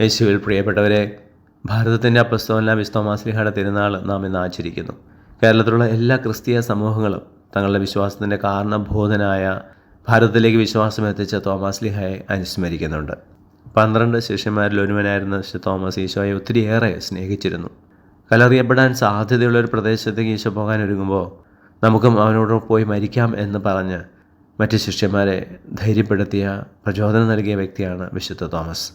യേശുവിൽ പ്രിയപ്പെട്ടവരെ ഭാരതത്തിന്റെ അപ്പസ്തോല വിസ്തോമാസ്ലിഹയുടെ തിരുനാൾ നാം ഇന്ന് ആചരിക്കുന്നു. കേരളത്തിലുള്ള എല്ലാ ക്രിസ്തീയ സമൂഹങ്ങളും തങ്ങളുടെ വിശ്വാസത്തിന്റെ കാരണബോധനായ ഭാരതത്തിലേക്ക് വിശ്വാസം എത്തിച്ച തോമസ് ലിഹയെ അനുസ്മരിക്കുന്നുണ്ട്. പന്ത്രണ്ട് ശിഷ്യന്മാരിൽ ഒരുവനായിരുന്ന തോമസ്. ഈശോയെ ഒത്തിരിയേറെ സ്നേഹിച്ചിരുന്നു. കലറിയപ്പെടാൻ സാധ്യതയുള്ള ഒരു പ്രദേശത്തേക്ക് ഈശോ പോകാൻ ഒരുങ്ങുമ്പോൾ നമുക്കും അവനോട് പോയി മരിക്കാം എന്ന് പറഞ്ഞ് മറ്റ് ശിഷ്യന്മാരെ ധൈര്യപ്പെടുത്തിയ പ്രചോദനം നൽകിയ വ്യക്തിയാണ് വിശുദ്ധ തോമസ്.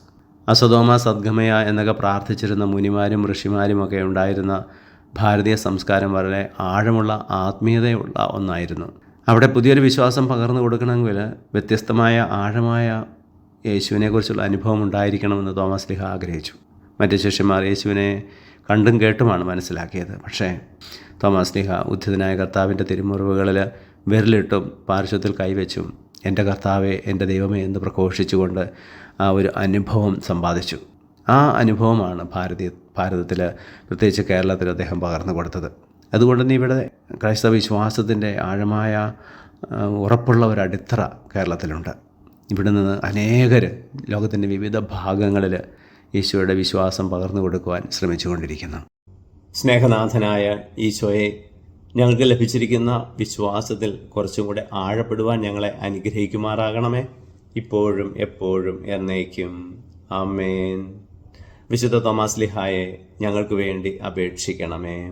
അസതോമ സദ്ഗമയ എന്നൊക്കെ പ്രാർത്ഥിച്ചിരുന്ന മുനിമാരും ഋഷിമാരും ഒക്കെ ഉണ്ടായിരുന്ന ഭാരതീയ സംസ്കാരം വളരെ ആഴമുള്ള ആത്മീയതയുള്ള ഒന്നായിരുന്നു. അവിടെ പുതിയൊരു വിശ്വാസം പകർന്നു കൊടുക്കണമെങ്കിൽ വ്യത്യസ്തമായ ആഴമായ യേശുവിനെക്കുറിച്ചുള്ള അനുഭവം ഉണ്ടായിരിക്കണമെന്ന് തോമസ് ലിഹ ആഗ്രഹിച്ചു. മറ്റ് ശിഷ്യന്മാർ യേശുവിനെ കണ്ടും കേട്ടുമാണ് മനസ്സിലാക്കിയത്. പക്ഷേ തോമസ് ലിഹ ഉദ്ധിതനായ കർത്താവിന്റെ തിരുമുറിവുകളിൽ വിരലിട്ടും പാർശ്വത്തിൽ കൈവച്ചും എന്റെ കർത്താവെ എന്റെ ദൈവമേ എന്ന് പ്രഘോഷിച്ചുകൊണ്ട് ആ ഒരു അനുഭവം സമ്പാദിച്ചു. ആ അനുഭവമാണ് ഭാരതീയ ഭാരതത്തിൽ പ്രത്യേകിച്ച് കേരളത്തിൽ അദ്ദേഹം പകർന്നു കൊടുത്തത്. അതുകൊണ്ട് തന്നെ ഇവിടെ ക്രൈസ്തവ വിശ്വാസത്തിന്റെ ആഴമായ ഉറപ്പുള്ള ഒരു അടിത്തറ കേരളത്തിലുണ്ട്. ഇവിടെ നിന്ന് അനേകർ ലോകത്തിന്റെ വിവിധ ഭാഗങ്ങളിൽ ഈശോയുടെ വിശ്വാസം പകർന്നു കൊടുക്കുവാൻ ശ്രമിച്ചുകൊണ്ടിരിക്കുന്നു. സ്നേഹനാഥനായ ഈശോയെ ഞങ്ങൾക്ക് ലഭിച്ചിരിക്കുന്ന വിശ്വാസത്തിൽ കുറച്ചും കൂടെ ആഴപ്പെടുവാൻ ഞങ്ങളെ അനുഗ്രഹിക്കുമാറാകണമേ. ഇപ്പോഴും എപ്പോഴും എന്നേക്കും. ആമേൻ. വിശുദ്ധ തോമാസ് ലിഹായെ ഞങ്ങൾക്ക് വേണ്ടി അപേക്ഷിക്കണമേ.